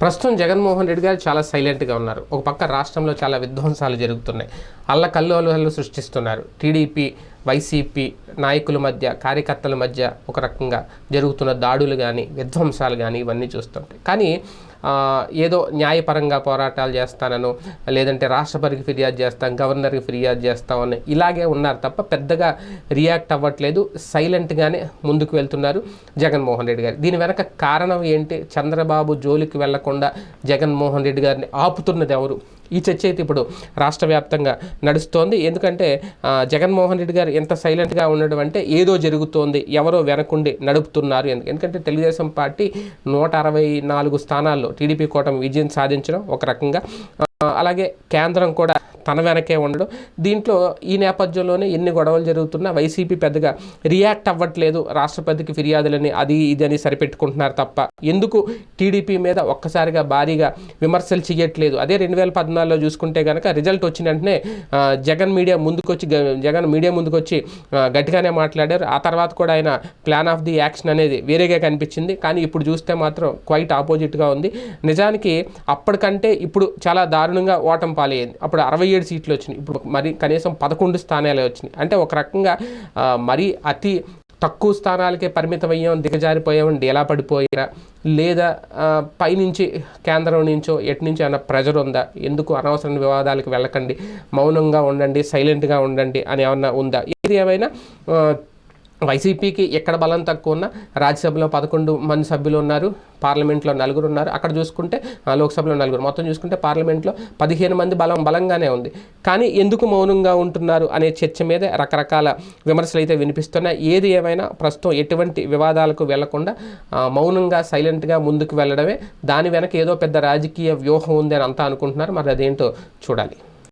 ప్రస్తుతం జగన్మోహన్ రెడ్డి గారు చాలా సైలెంట్గా ఉన్నారు. ఒక పక్క రాష్ట్రంలో చాలా విధ్వంసాలు జరుగుతున్నాయి. అల్ల కల్లోలు సృష్టిస్తున్నారు. టీడీపీ వైసీపీ నాయకుల మధ్య కార్యకర్తల మధ్య ఒక రకంగా జరుగుతున్న దాడులు కానీ విధ్వంసాలు కానీ ఇవన్నీ చూస్తుంటాయి కానీ ఏదో న్యాయపరంగా పోరాటాలు చేస్తానను లేదంటే రాష్ట్రపతికి ఫిర్యాదు చేస్తాం గవర్నర్కి ఫిర్యాదు చేస్తామని ఇలాగే ఉన్నారు తప్ప పెద్దగా రియాక్ట్ అవ్వట్లేదు. సైలెంట్గానే ముందుకు వెళ్తున్నారు జగన్మోహన్ రెడ్డి గారు. దీని వెనక కారణం ఏంటి? చంద్రబాబు జోలికి వెళ్ళకుండా జగన్మోహన్ రెడ్డి గారిని ఆపుతున్నది ఎవరు? ఈ చర్చ అయితే ఇప్పుడు రాష్ట్ర వ్యాప్తంగా నడుస్తోంది. ఎందుకంటే జగన్మోహన్ రెడ్డి గారు ఎంత సైలెంట్గా ఉండడం అంటే ఏదో జరుగుతోంది. ఎవరో వెనకుండి నడుపుతున్నారు. ఎందుకు ఎందుకంటే తెలుగుదేశం పార్టీ నూట అరవై నాలుగు స్థానాల్లో టీడీపీ కూటమి విజయం సాధించడం ఒక రకంగా అలాగే కేంద్రం కూడా తన వెనకే ఉండడం. దీంట్లో ఈ నేపథ్యంలోనే ఎన్ని గొడవలు జరుగుతున్నా వైసీపీ పెద్దగా రియాక్ట్ అవ్వట్లేదు. రాష్ట్రపతికి ఫిర్యాదులని అది ఇది అని సరిపెట్టుకుంటున్నారు తప్ప ఎందుకు టీడీపీ మీద ఒక్కసారిగా భారీగా విమర్శలు చేయట్లేదు. అదే రెండు వేల పద్నాలుగులో చూసుకుంటే కనుక రిజల్ట్ వచ్చిన వెంటనే జగన్ మీడియా ముందుకొచ్చి జగన్ మీడియా ముందుకొచ్చి గట్టిగానే మాట్లాడారు. ఆ తర్వాత కూడా ఆయన ప్లాన్ ఆఫ్ ది యాక్షన్ అనేది వేరేగా కనిపించింది. కానీ ఇప్పుడు చూస్తే మాత్రం క్వైట్ ఆపోజిట్గా ఉంది. నిజానికి అప్పటికంటే ఇప్పుడు చాలా దారుణంగా ఓటం పాలయ్యింది అప్పుడు అరవై ఏడు సీట్లు వచ్చినాయి. ఇప్పుడు మరి కనీసం పదకొండు స్థానాలే వచ్చినాయి. అంటే ఒక రకంగా మరీ అతి తక్కువ స్థానాలకే పరిమితమయ్యాం దిగజారిపోయాం ఎలా పడిపోయారా. లేదా పైనుంచి కేంద్రం నుంచో ఎటు నుంచి ఏమైనా ప్రెజర్ ఉందా? ఎందుకు అనవసరమైన వివాదాలకు వెళ్ళకండి? మౌనంగా ఉండండి సైలెంట్గా ఉండండి అని ఏమన్నా ఉందా? ఏది ఏమైనా వైసీపీకి ఎక్కడ బలం తక్కువ ఉన్నా రాజ్యసభలో పదకొండు మంది సభ్యులు ఉన్నారు పార్లమెంట్లో నలుగురు ఉన్నారు. అక్కడ చూసుకుంటే లోక్సభలో నలుగురు. మొత్తం చూసుకుంటే పార్లమెంట్లో పదిహేను మంది బలం బలంగానే ఉంది. కానీ ఎందుకు మౌనంగా ఉంటున్నారు అనే చర్చ మీద రకరకాల విమర్శలు అయితే వినిపిస్తున్నాయి. ఏది ఏమైనా ప్రస్తుతం ఎటువంటి వివాదాలకు వెళ్ళకుండా మౌనంగా సైలెంట్గా ముందుకు వెళ్ళడమే. దాని వెనక ఏదో పెద్ద రాజకీయ వ్యూహం ఉంది అని అంతా అనుకుంటున్నారు. మరి అదేంటో చూడాలి.